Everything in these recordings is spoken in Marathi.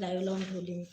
लाईव्ह लावून ठेवली मी.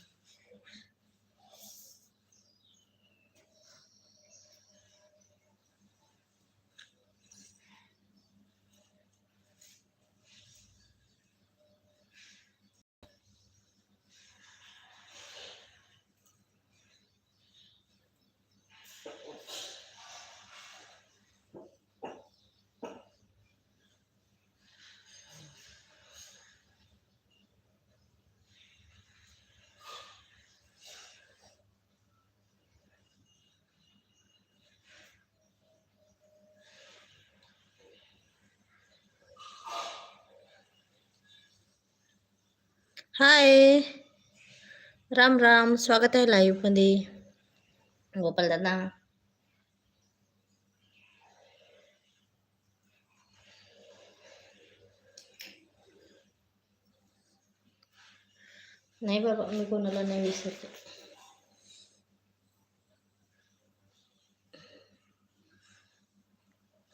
हाय राम राम स्वागत आहे लाईव्हमध्ये गोपाल दादा नाही बाबा मी कोणाला नाही विसरते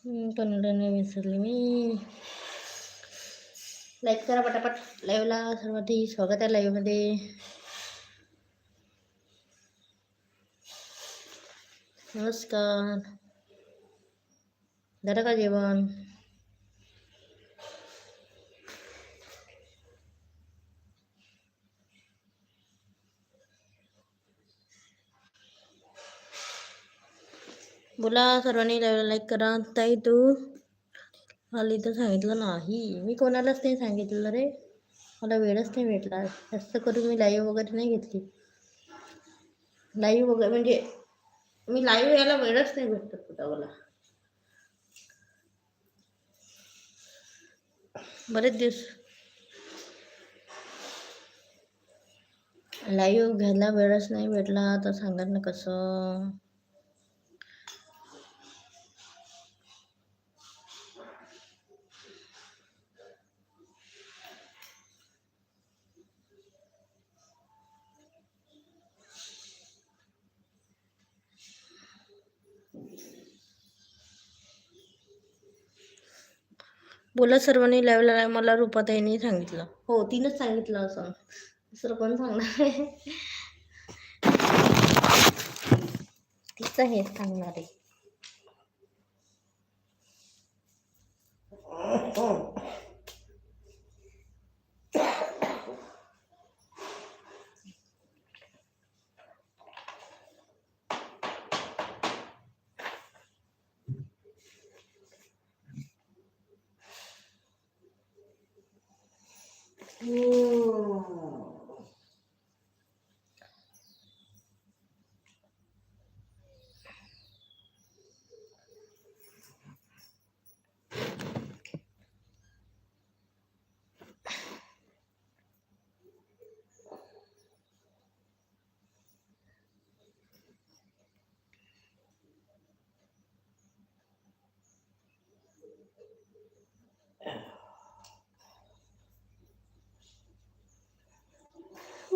हम्म, कोणाला नाही विसरले मी लाईक करा पटापट लाईव्हला सर्वांनी स्वागत आहे लाईव्हमध्ये नमस्कार झालं का जेवण बोला सर्वांनी लाईव्हला लाईक करा ताई तू आली तर सांगितलं नाही. मी कोणालाच नाही सांगितलं रे. मला वेळच नाही भेटला. जास्त करून मी लाईव्ह वगैरे नाही घेतली. लाईव्ह वगैरे म्हणजे मी लाईव्ह यायला वेळच नाही भेटत कुठं मला बरेच दिवस लाईव्ह घ्यायला वेळच नाही भेटला. तर सांगा ना कसं? बोला सर्वांनी लाईव्हला मला रुपाताईने सांगितलं. हो तिनंच सांगितलं असं. दुसरं कोण सांगणार? आहे तिचं हेच सांगणार आहे.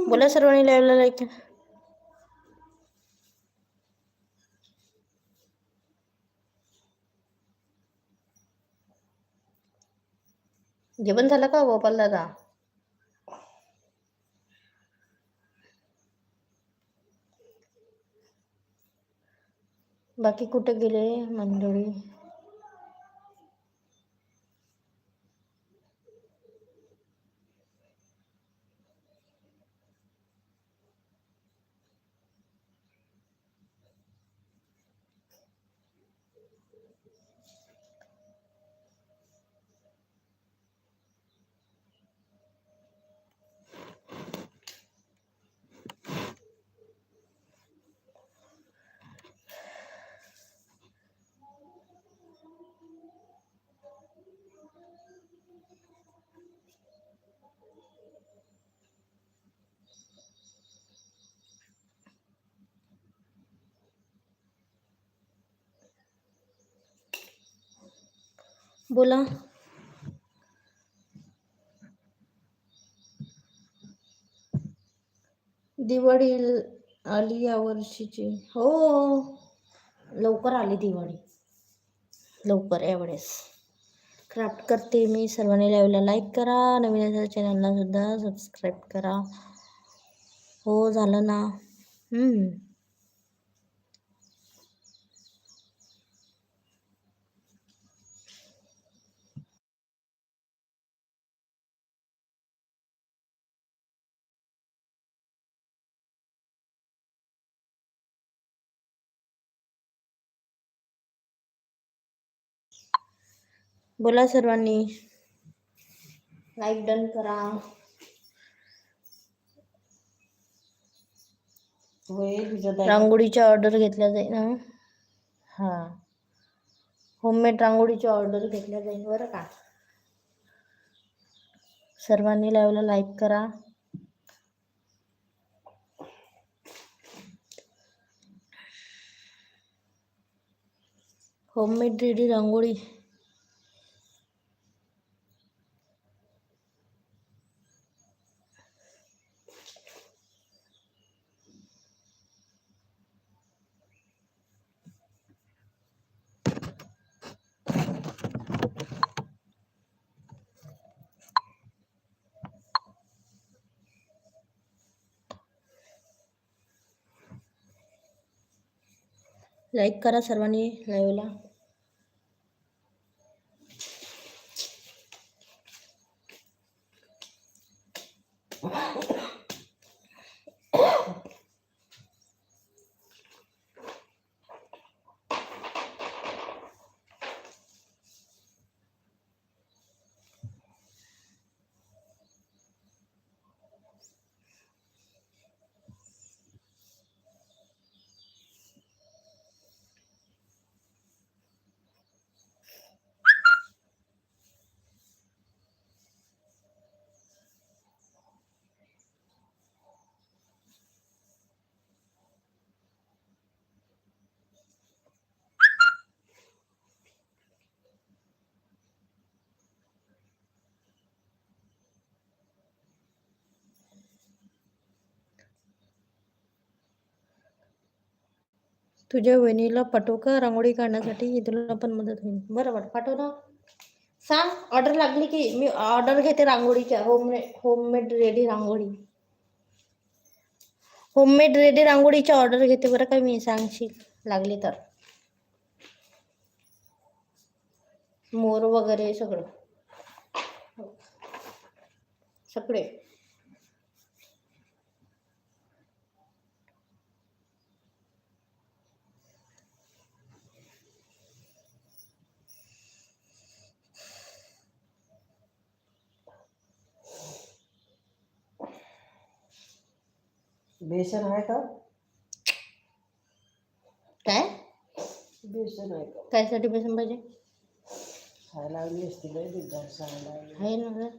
बोला सर्वांनी लाईव्हला लाईक जेवण झालं का गोपाल दादा? बाकी कुठे गेले मंडळी? बोला. दिवाळी आली या वर्षीची. हो. लवकर आली दिवाळी. लवकर यावेळेस. क्राफ्ट करते मी सर्वांनी लाईव्हला. लाईक करा. नवीन असेल चॅनलला सुद्धा सबस्क्राईब करा. हो झालं ना. बोला सर्वांनी. लाईक डन करा. होय तुझ्या ताई रांगोळीची ऑर्डर घेतल्या जाईल ना हां. होममेड रांगोळीची ऑर्डर घेतल्या जाईल बरं का? सर्वांनी लाईव्हला लाईक करा. होममेड रेडी रांगोळी. लाईक करा सर्वांनी. लाईव्हला तुझ्या वहिनीला पाठवू का रांगोळी काढण्यासाठी तुला पण मदत होईल. बरं बरं पाठव ना. सांग ऑर्डर लागली की मी ऑर्डर घेते रांगोळीच्या. होममेड होममेड रेडी रांगोळी. होममेड रेडी रांगोळीची ऑर्डर घेते बरं का मी सांगशील लागली तर. मोर वगैरे सगळं. सगळे. बेसन आहे का काय बेसन आहे का कायसाठी बेसन पाहिजे खायला लागली असती लय दिवस सांगायला. आहे ना गं.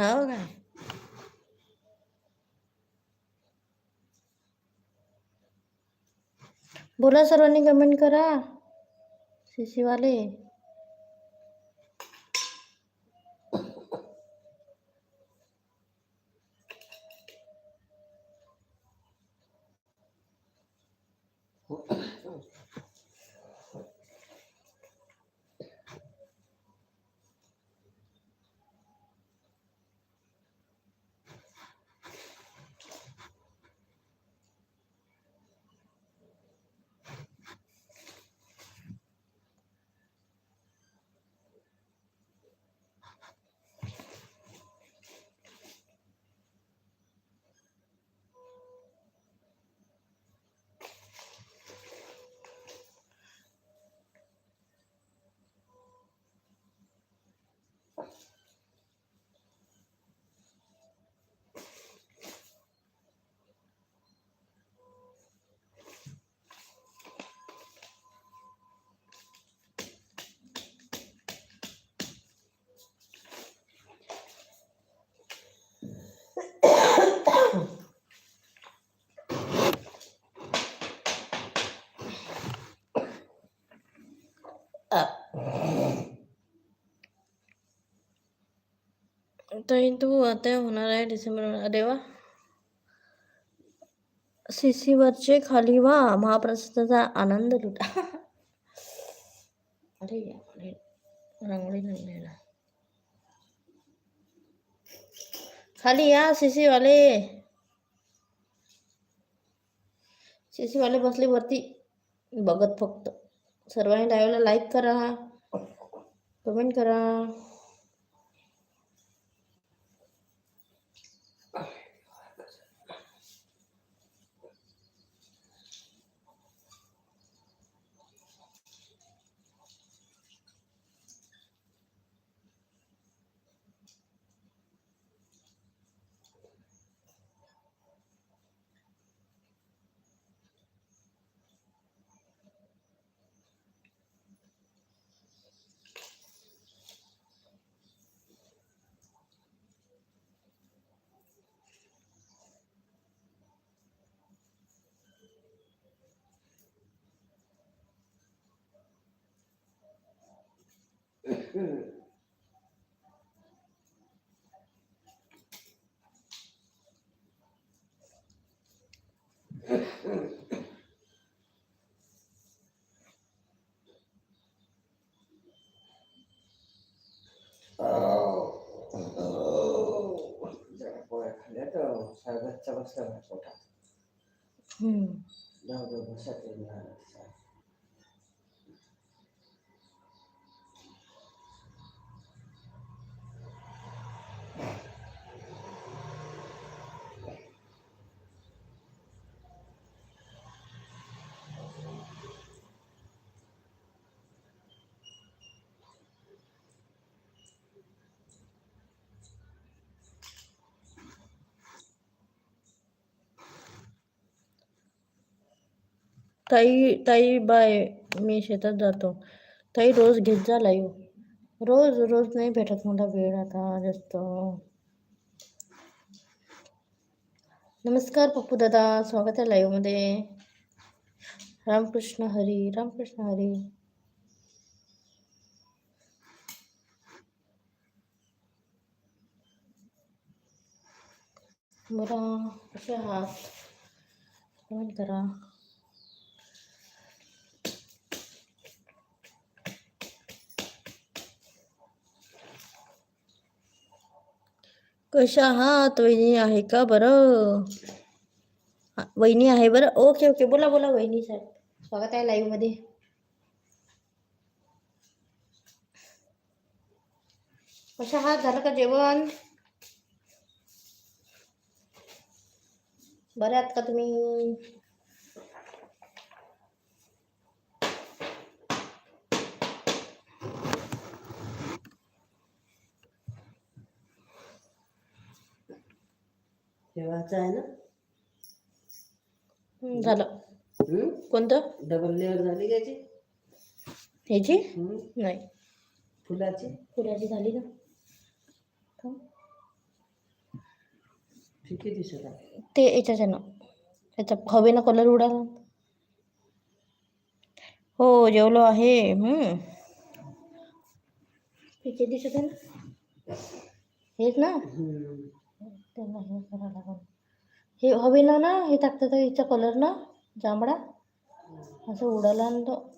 हो काय बोला सर्वांनी कमेंट करा. वाले. तू आता होणार आहे डिसेंबर अरे वा शिशीवरचे खाली वा महाप्रसादाचा आनंद लुटा अरे रांगोळी नाही खाली या शिशीवाले शिशीवाले बसले वरती बघत फक्त सर्वांनी लाईव्हला लाईक करा कमेंट करा जरा पोळ्या खाल्ल्या तर सरबतचा बसला नाही पोटात हम्म. जाऊ दे बसत ताई ताई बाय, मी शेतात जातो. ताई रोज घेत जा लाईव्ह रोज रोज नाही भेटत मला वेळ आता जास्त. नमस्कार पप्पू दादा, स्वागत आहे मध्ये रामकृष्ण हरी रामकृष्ण हरी. बोला, कसे आहात? करा. कशा आहात? वहिनी आहे का बरं? वहिनी आहे बरं? ओके ओके बोला बोला वहिनी साहेब. स्वागत आहे लाईव्ह मध्ये. कशा आहात? झालं का जेवण? आहात का तुम्ही? जेवायचं आहे ना? झालं? कोणतं? डबल लेअर झाली त्याची ह्याची? नाही. फुलाची? पुऱ्याची झाली ना थांब. ठीक आहे दिसत आहे. ते याच्याच आहे ना. त्याचा हवेनं कलर उडाला. हो जेवलो आहे. हम्म. पिके दिसत आहे ना? हेच ना. त्यांना हे करावं लागेल हे हवे ना हे टाकतात हिचा कलर ना जांभळा. असं उडाला आणि तो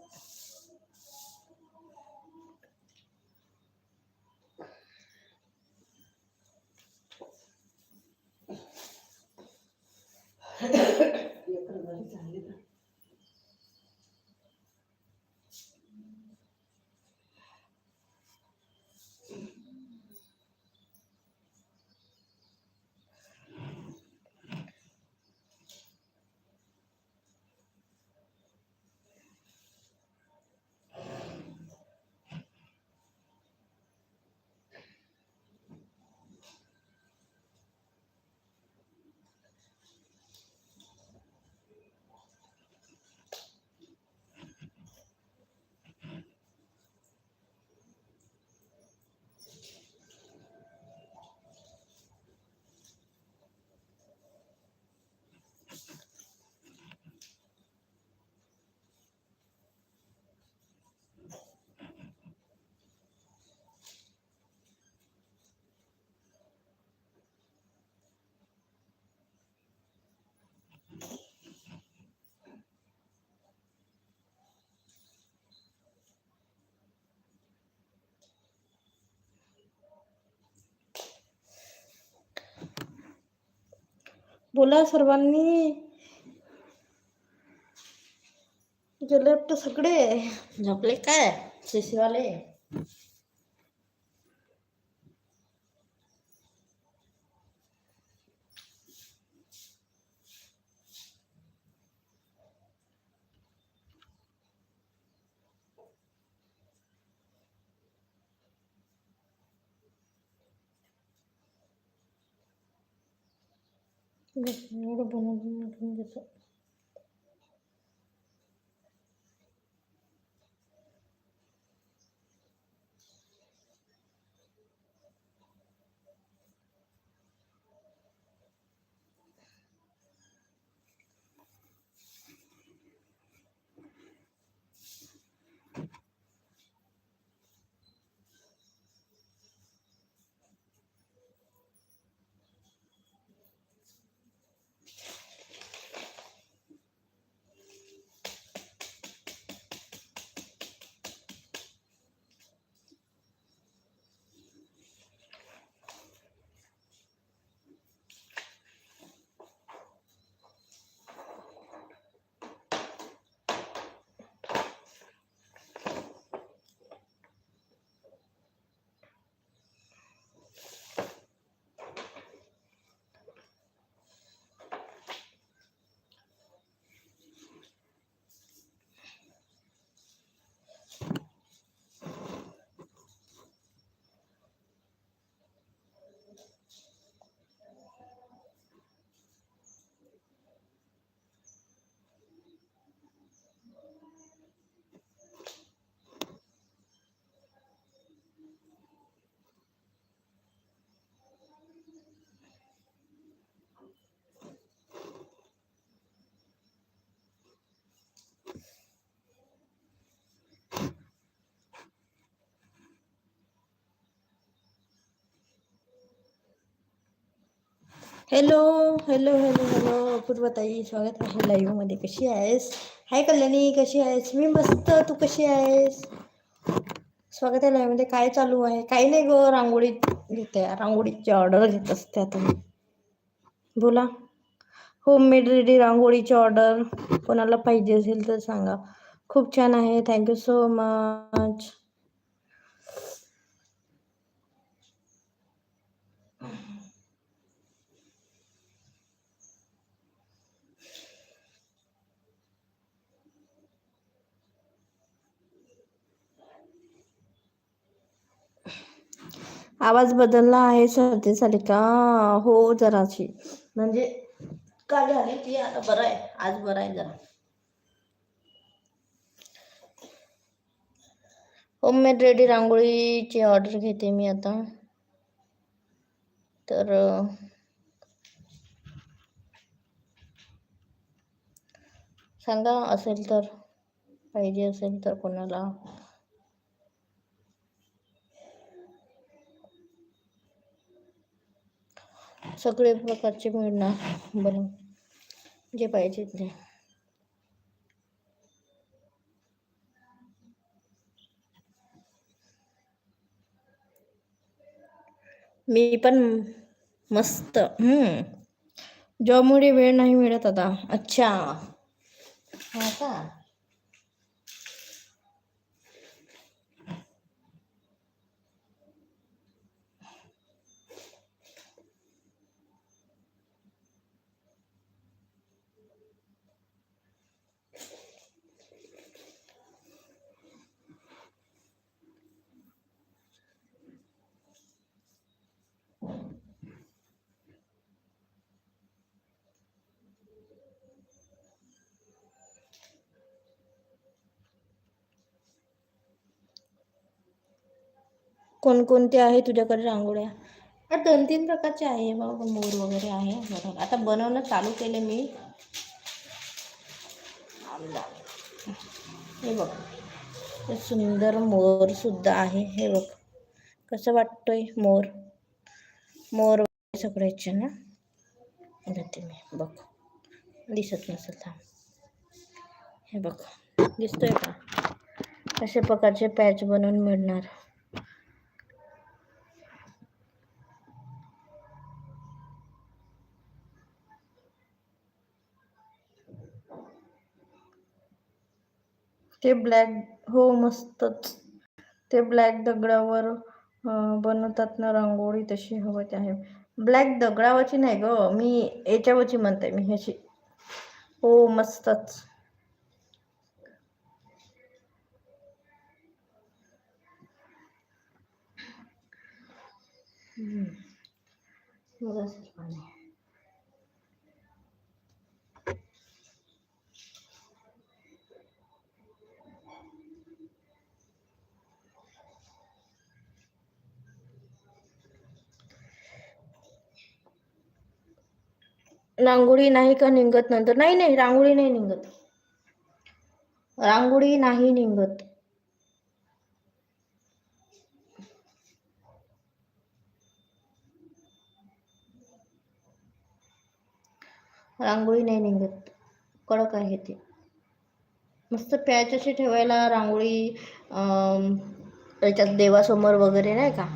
बोला सर्वांनी. गेले सगळे. झोपले काय? शिशीवाले です。ロボの分のんです。हॅलो हॅलो हॅलो हॅलो अपूर्वताई स्वागत आहे लाईव्हमध्ये कशी आहेस? हाय कल्याणी कशी आहेस? मी मस्त. तू कशी आहेस? स्वागत आहे लाईव्हमध्ये काय चालू आहे? काही नाही गं रांगोळी घेते. रांगोळीची ऑर्डर घेत असते आता मी. बोला. होममेड रेडी रांगोळीची ऑर्डर कोणाला पाहिजे असेल तर सांगा. खूप छान आहे. थँक्यू सो मच आवाज बदलला आहे सर्दी झाली का हो जराशी. म्हणजे काल झाली ती आता बरं आहे. आज बरं आहे जरा. होममेड रेडी रांगोळीची ऑर्डर घेते मी आता. तर सांगा असेल तर पाहिजे असेल तर कोणाला. सगळे प्रकारचे मिळणार. बनवून जे पाहिजे ते. मी पण मस्त. हम्म. जॉबमुळे वेळ नाही मिळत आता. अच्छा. हा का? कोणकोणते आहे तुझ्याकडे रांगोळ्या? दोन तीन प्रकारचे आहे बाबा मोर वगैरे आहे. बरोबर. आता बनवणं चालू केले मी. हे बघ. सुंदर मोर सुद्धा आहे. हे बघ. कसं वाटतोय मोर? मोर सगळ्याचे ना? देते मी. बघ. दिसत नसेल थांब. हे बघ. दिसतोय का? अशा प्रकारचे पॅच बनवून मिळणार? ते ब्लॅक हो मस्तच. ते ब्लॅक दगडावर बनवतात ना रांगोळी तशी हवं आहे. ब्लॅक दगडावरची नाही ग मी याच्यावरची म्हणते मी ह्याची. हो मस्तच. रांगोळी नाही का निघत नंतर? नाही नाही रांगोळी नाही निघत. रांगोळी नाही निघत. रांगोळी नाही निघत. कडक आहे ते. मस्त प्यायच्याशी ठेवायला रांगोळी त्याच्यात याच्यात देवासमोर वगैरे नाही का?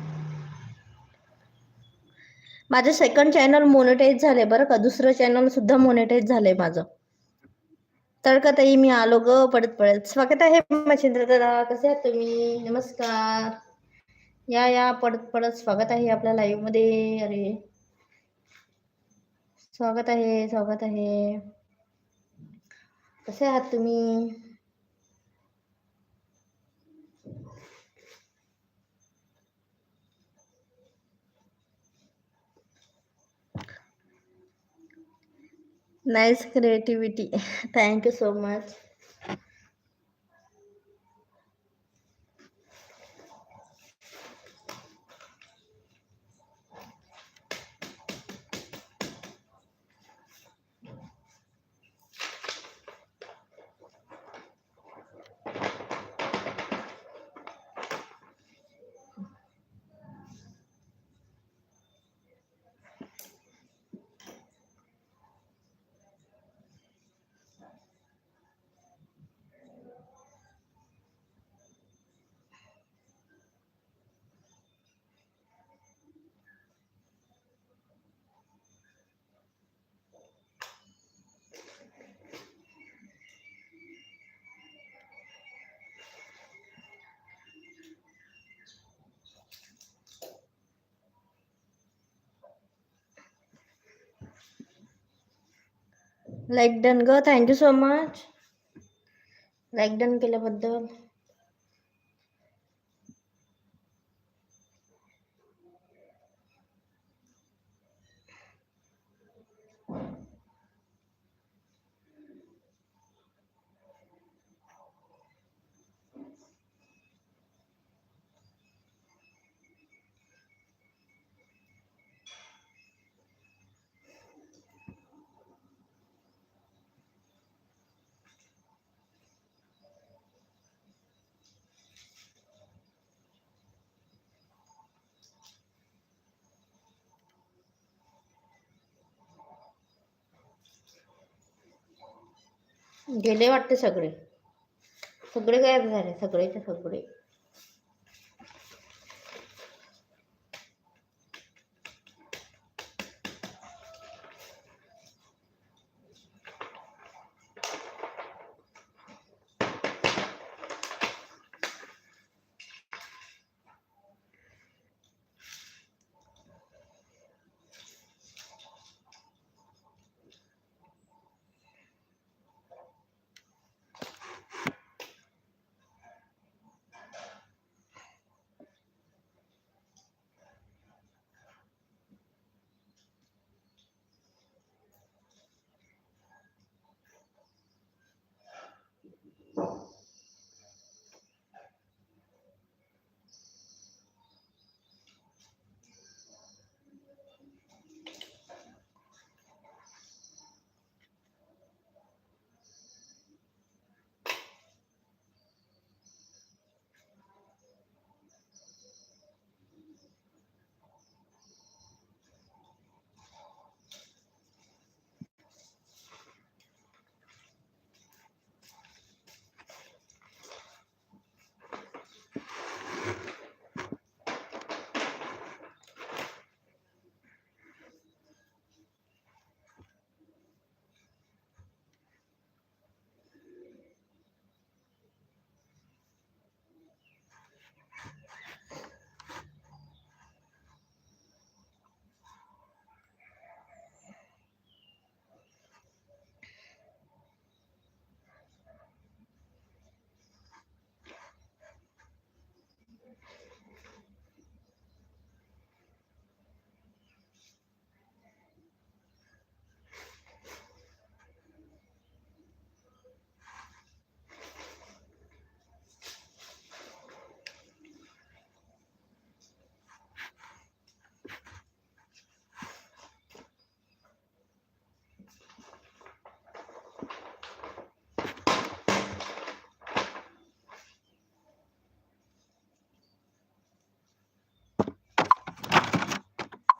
माझं सेकंड चॅनल मोनिटाईज झालंय बरं का. दुसरं चॅनल सुद्धा मोनिटाईज झालंय माझं. तर का ताई मी आलो ग पडत पडत. स्वागत आहे मच्छिंद्र दादा. कसे आहात तुम्ही? नमस्कार. या या पडत पडत. स्वागत आहे आपल्या लाईव्हमध्ये. अरे. स्वागत आहे स्वागत आहे. कसे आहात तुम्ही? Nice creativity thank you so much like done ग thank you so much like done केल्याबद्दल गेले वाटते सगळे. सगळे गायब झाले सगळेचे सगळे.